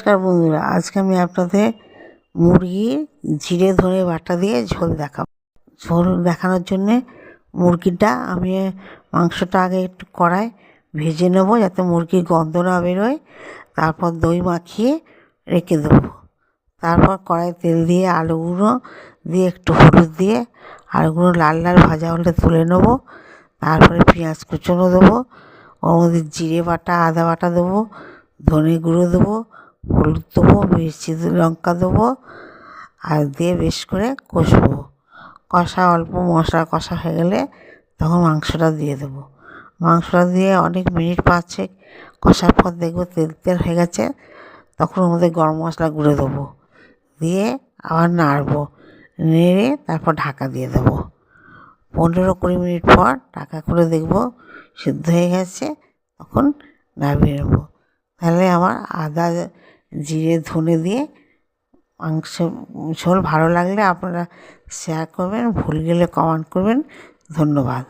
নমস্কার বন্ধুরা, আজকে আমি আপনাদের মুরগির জিরে ধরে বাটা দিয়ে ঝোল দেখাবো। ঝোল দেখানোর জন্যে মুরগিটা আমি মাংসটা আগে একটু কড়ায় ভেজে নেব, যাতে মুরগির গন্ধ না বেরোয়। তারপর দই মাখিয়ে রেখে দেবো। তারপর কড়াই তেল দিয়ে আলুগুলো দিয়ে একটু হলুদ দিয়ে আলুগুলো লাল লাল ভাজা হলে তুলে নেব। তারপরে পেঁয়াজ কুচোনো দেবো, ওর মধ্যে জিরে বাটা, আদা বাটা দেবো, ধনে গুঁড়ো দেবো হলুদ দেবো, মিষ্টি লঙ্কা দেবো আর দিয়ে বেশ করে কষবো। কষা অল্প মশলা কষা হয়ে গেলে তখন মাংসটা দিয়ে দেবো। মাংসটা দিয়ে অনেক মিনিট পাঁচেক কষার পর দেখব তেল তেল হয়ে গেছে, তখন মধ্যে গরম মশলা গুঁড়ো দেবো। দিয়ে আবার নাড়বো, নেড়ে তারপর ঢাকা দিয়ে দেবো। পনেরো কুড়ি মিনিট পর ঢাকা খুলে দেখব সিদ্ধ হয়ে গেছে, তখন নামিয়ে নেব। তাহলে আমার আদা, জিরে, ধনে দিয়ে মাংস, ঝোল ভালো লাগলে আপনারা শেয়ার করবেন, ভুল গেলে কমেন্ট করবেন। ধন্যবাদ।